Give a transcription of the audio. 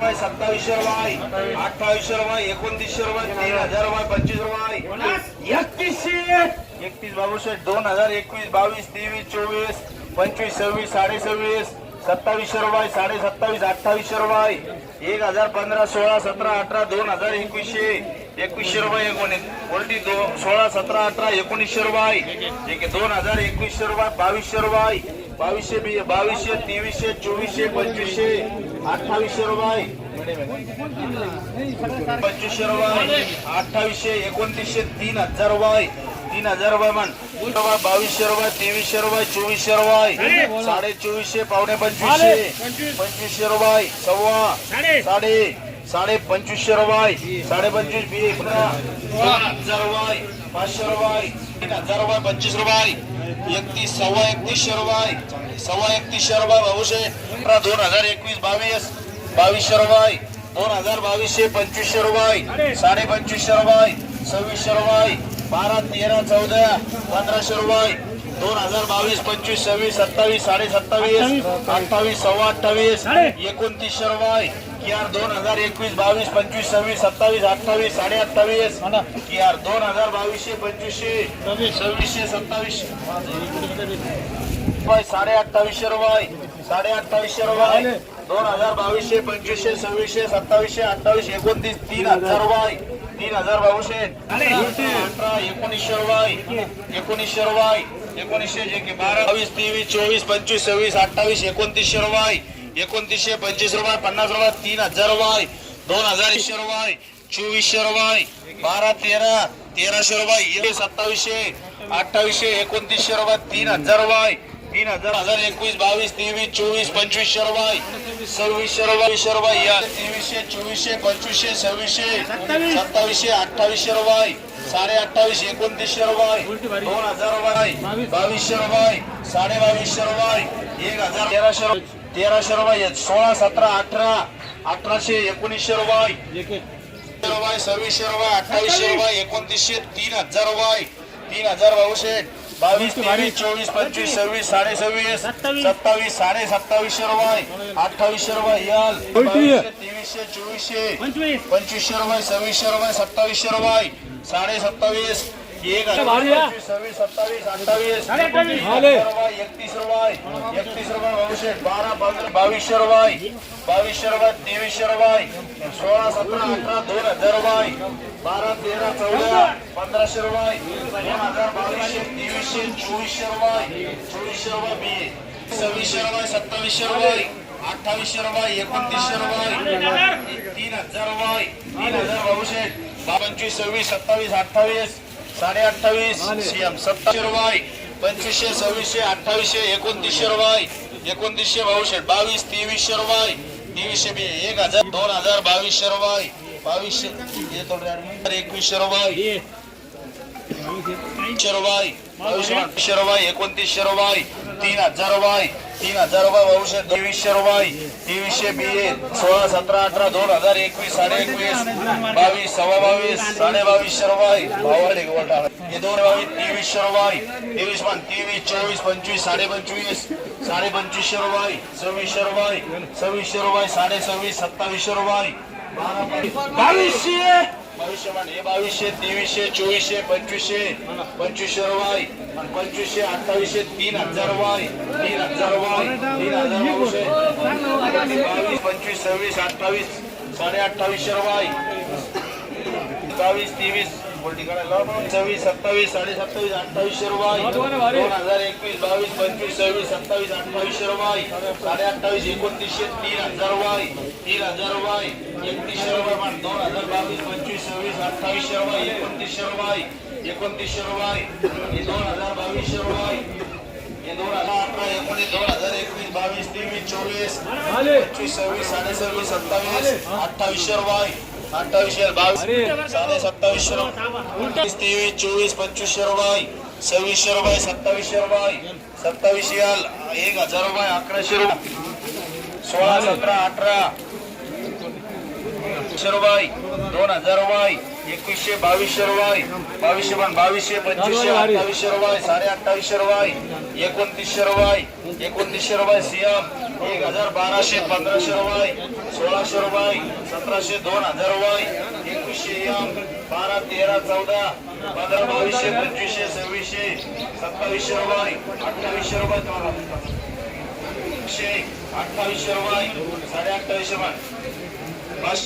रुपये सत्तावीसशे रुपये अठ्ठावीसशे रुपये एकोणतीसशे रुपये तीन हजार रुपये पंचवीस रुपये. एकतीसशे. एकतीस बावीसशे दोन हजार एकवीस बावीस तेवीस चोवीस पंचवीस सव्वीस साडे सव्वीस सत्तावीसशे रुपये साडे सत्तावीस अठ्ठावीसशे रुपये. एक हजार पंधरा सोळा सतरा अठरा दोन हजार एकवीसशे. एकवीसशे रुपये एकोणीस. उलटी दो सोळा सतरा अठरा एकोणीसशे रुपये. आहे दोन हजार एकवीसशे रुपये बावीसशे रुपये. बावीसशे बावीसशे तेवीसशे चोवीसशे पंचवीसशे अठ्ठावीसशे रुपये. पंचवीसशे रुपये अठ्ठावीसशे एकोणतीसशे तीन हजार रुपये. तीन हजार रुपये म्हण. रुपये बावीसशे रुपये तेवीसशे रुपये चोवीसशे रुपये. साडे चोवीसशे पावणे पंचवीसशे. पंचवीसशे रुपये सव्वा. साडे. साडे पंचवीसशे रुपये साडे पंचवीस बी हजार रुपये पाचशे रुपये तीन हजार रुपये पंचवीस रुपये एकतीस सव्वा एकतीसशे रुपये सव्वा एकतीसशे रुपये भाऊशे. दोन हजार एकवीस बावीस. बावीसशे रुपये दोन हजार बावीसशे पंचवीसशे रुपये साडे पंचवीसशे रुपये सव्वीसशे रुपये बारा तेरा चौदा पंधराशे रुपये दोन हजार बावीस पंचवीस सव्वीस सत्तावीस साडे सत्तावीस अठ्ठावीस सव्वा अठ्ठावीस एकोणतीसशे रुपये किआर दोन हजार एकवीस बावीस पंचवीस सव्वीस सत्तावीस अठ्ठावीस साडे अठ्ठावीस किआर दोन हजार बावीसशे पंचवीसशे सव्वीसशे सत्तावीसशे. साडे अठ्ठावीसशे रुपये. साडे अठ्ठावीसशे रुपये दोन हजार बावीसशे पंचवीसशे सव्वीसशे सत्तावीसशे अठ्ठावीस एकोणतीस तीन हजार रुपये. तीन हजार बावीसशे. अठरा एकोणीसशे रुपये. एकोणीसशे रुपये. एकोणीसशे जे की बारा बावीस तेवीस चोवीस पंचवीस सव्वीस अठ्ठावीस एकोणतीसशे रुपये. एकोणतीसशे पंचवीस रुपये पन्नास रुपये तीन हजार रुपये दोन हजार एकशे रुपये चोवीसशे रुपये बारा तेरा तेराशे रुपये सत्तावीसशे अठ्ठावीसशे एकोणतीसशे रुपये तीन हजार रुपये तीन हजार हजार एकवीस बावीस तेवीस चोवीस पंचवीसशे रुपये सव्वीसशे रुपये वीसशे रुपये या तेवीसशे चोवीसशे पंचवीसशे सव्वीसशे सत्तावीसशे अठ्ठावीसशे रुपये साडे अठ्ठावीस एकोणतीसशे रुपये दोन हजार रुपये बावीसशे रुपये साडे बावीसशे रुपये एक हजार तेराशे रुपये. तेराशे रुपये सोळा सतरा अठरा अठराशे एकोणीसशे रुपये. रुपये सव्वीसशे रुपये अठ्ठावीसशे रुपये एकोणतीसशे तीन हजार रुपये. तीन हजार बावीसशे. बावीस तेवीस चोवीस पंचवीस सव्वीस साडे सव्वीस सत्तावीस साडे सत्तावीसशे रुपये. अठ्ठावीसशे रुपये तेवीसशे चोवीसशे. पंचवीसशे रुपये सव्वीसशे रुपये सत्तावीसशे रुपये. साडे सत्तावीस एक सव्वीस सत्तावीस अठ्ठावीस रुपये एकतीस रुपये एकतीस रुपये बावीसशे बारा पंधरा बावीसशे रुपये बावीसशे रुपये तेवीसशे रुपये सोळा सतरा अठरा दोन हजार रुपये बारा तेरा चौदा पंधराशे रुपये दोन हजार बावीसशे तेवीसशे चोवीसशे रुपये चोवीसशे रुपये बी सव्वीसशे रुपये सत्तावीसशे रुपये अठ्ठावीसशे रुपये एकोणतीसशे रुपये तीन हजार रुपये तीन हजार बावीसशे पंचवीस सव्वीस सत्तावीस अठ्ठावीस साडे अठ्ठावीस सीएम सत्ताशे रुपये. पंचवीसशे सव्वीसशे अठ्ठावीसशे एकोणतीसशे रुपये. एकोणतीसशे बावीसशे बावीस तेवीसशे रुपये. तेवीसशे बी एक हजार दोन हजार बावीसशे रुपये. बावीसशे एकवीसशे रुपये. रुपये बावीसशे बावीसशे रुपये एकोणतीसशे रुपये. तीन हजार रुपये तीन हजार रुपये बावीसशे तेवीसशे रुपये. तेवीसशे बी ए सोळा सतरा अठरा दोन हजार एकवीस साडे एकवीस बावीस सव्वा बावीस साडे बावीसशे रुपये. भावाडे हे दोन बावीस तेवीसशे रुपये. तेवीस पण तेवीस चोवीस पंचवीस साडे पंचवीस साडे पंचवीसशे रुपये सव्वीसशे रुपये सव्वीसशे रुपये साडे सव्वीस सत्तावीसशे रुपये. बावीसशे. बावीसशे पण बावीसशे तेवीसशे चोवीसशे पंचवीसशे. पंचवीसशे वाय पंचवीसशे अठ्ठावीसशे तीन हजार वाय तीन हजार वाय तीन हजार बावीस पंचवीस सव्वीस अठ्ठावीस साडे अठ्ठावीसशे वाय बावीस तेवीस. सव्वीस सत्तावीस साडे सत्तावीस अठ्ठावीसशे रुपये. दोन हजार एकवीस बावीस पंचवीस सव्वीस सत्तावीस अठ्ठावीसशे रुपये. साडे अठ्ठावीस एकोणतीसशे तीन हजार रुपये. तीन हजार रुपये. एकतीसशे रुपये दोन हजार बावीस पंचवीस सव्वीस अठ्ठावीसशे रुपये. एकोणतीसशे रुपये. एकोणतीसशे रुपये. दोन हजार बावीसशे रुपये. दोन हजार अठरा एकोणीस दोन हजार एकवीस बावीस तेवीस चोवीस पंचवीस सव्वीस साडे सव्वीस सत्तावीस अठ्ठावीसशे रुपये. अठ्ठावीसशे बावीस साडे सत्तावीसशे रुपये तेवीस चोवीस पंचवीसशे रुपये सव्वीसशे रुपये सत्तावीसशे रुपये सत्तावीसशे आल एक हजार रुपये अकराशे रुपये सोळा सतरा अठरा एकशे रुपये दोन हजार रुपये एकवीसशे बावीसशे रुपये बावीसशे पण बावीसशे पंचवीसशे अठ्ठावीसशे रुपये साडे अठ्ठावीसशे रुपये एकोणतीसशे रुपये सीएम एक हजार बाराशे पंधराशे रुपये सोळाशे रुपये सतराशे दोन हजार रुपये एकवीसशे एम बारा तेरा चौदा पंधरा बावीसशे पंचवीसशे सव्वीसशे सत्तावीसशे रुपये अठ्ठावीसशे रुपये एकशे अठ्ठावीसशे रुपये साडे अठ्ठावीसशे रुपये. पाचशे